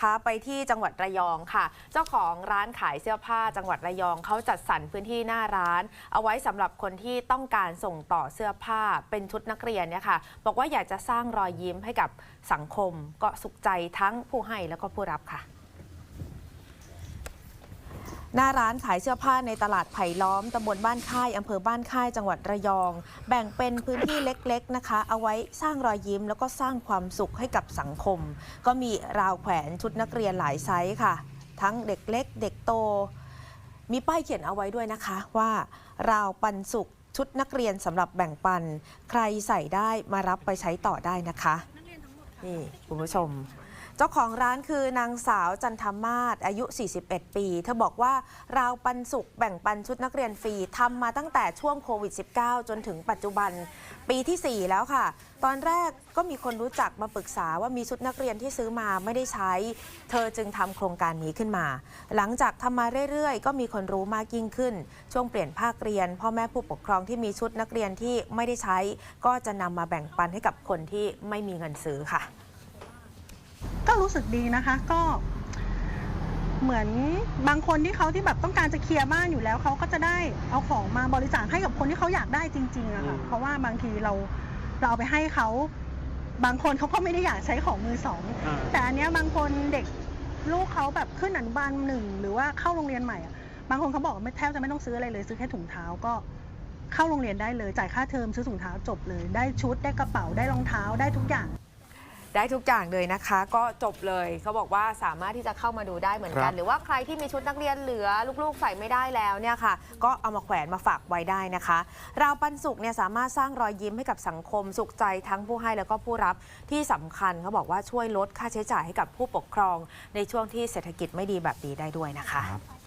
พาไปที่จังหวัดระยองค่ะ เจ้าของร้านขายเสื้อผ้าจังหวัดระยองเขาจัดสรรพื้นที่หน้าร้าน เอาไว้สำหรับคนที่ต้องการส่งต่อเสื้อผ้าเป็นชุดนักเรียนเนี่ยค่ะ บอกว่าอยากจะสร้างรอยยิ้มให้กับสังคม ก็สุขใจทั้งผู้ให้แล้วก็ผู้รับค่ะ หน้าร้านขายเสื้อผ้าในตลาดไผ่ล้อมตำบลบ้านค่ายอำเภอบ้านค่ายจังหวัดระยอง แบ่งเป็นพื้นที่เล็ก ๆนะคะ เอาไว้สร้างรอยยิ้มแล้วก็สร้างความสุขให้กับสังคม ก็มีราวแขวนชุดนักเรียนหลายไซส์ค่ะ ทั้งเด็กเล็ก เด็กโต มีป้ายเขียนเอาไว้ด้วยนะคะว่า ราวปันสุขชุดนักเรียนสำหรับแบ่งปัน ใครใส่ได้มารับไปใช้ต่อได้นะคะนี่คุณผู้ชม จ้าของร้านคือนางสาวจันทมาศอายุ 41 ปี เธอบอกว่าราวปันสุขแบ่งปันชุดนักเรียนฟรีทำมาตั้งแต่ช่วงโควิด -19 จนถึงปัจจุบันปีที่ 4 แล้วค่ะ ตอนแรกก็มีคนรู้จักมาปรึกษาว่ามีชุดนักเรียนที่ซื้อมาไม่ได้ใช้ เธอจึงทำโครงการนี้ขึ้นมา หลังจากทำมาเรื่อยๆ ก็มีคนรู้มากยิ่งขึ้น ช่วงเปลี่ยนภาคเรียน พ่อแม่ผู้ปกครองที่มีชุดนักเรียนที่ไม่ได้ใช้ ก็จะนำมาแบ่งปันให้กับคนที่ไม่มีเงินซื้อค่ะ รู้สึกดีนะคะ ก็เหมือนบางคนที่เขาที่แบบต้องการจะเคลียร์บ้านอยู่แล้วเขาก็จะได้เอาของมาบริจาคให้กับคนที่เขาอยากได้จริงๆอะค่ะอืมเพราะว่าบางทีเราเราเอาไปให้เขาบางคนเขาก็ไม่ได้อยากใช้ของมือสองอ่าแต่อันเนี้ยบางคนเด็กลูกเขาแบบขึ้นอนุบาลหนึ่งหรือว่าเข้าโรงเรียนใหม่อะบางคนเขาบอกว่าไม่แทบจะไม่ต้องซื้ออะไรเลยซื้อแค่ถุงเท้าก็เข้าโรงเรียนได้เลยจ่ายค่าเทอมซื้อถุงเท้าจบเลย ได้ชุดได้กระเป๋าได้รองเท้าได้ทุกอย่าง ได้ทุกอย่างเลยนะคะ ก็จบเลยเขาบอกว่าสามารถที่จะเข้ามาดูได้เหมือนกันครับ หรือว่าใครที่มีชุดนักเรียนเหลือ ลูกๆใส่ไม่ได้แล้วเนี่ยค่ะ ก็เอามาแขวนมาฝากไว้ได้นะคะ ราวปันสุขเนี่ยสามารถสร้างรอยยิ้มให้กับสังคมสุขใจทั้งผู้ให้แล้วก็ผู้รับที่สำคัญเขาบอกว่าช่วยลดค่าใช้จ่ายให้กับผู้ปกครอง ในช่วงที่เศรษฐกิจไม่ดีแบบนี้ได้ด้วยนะคะ ครับ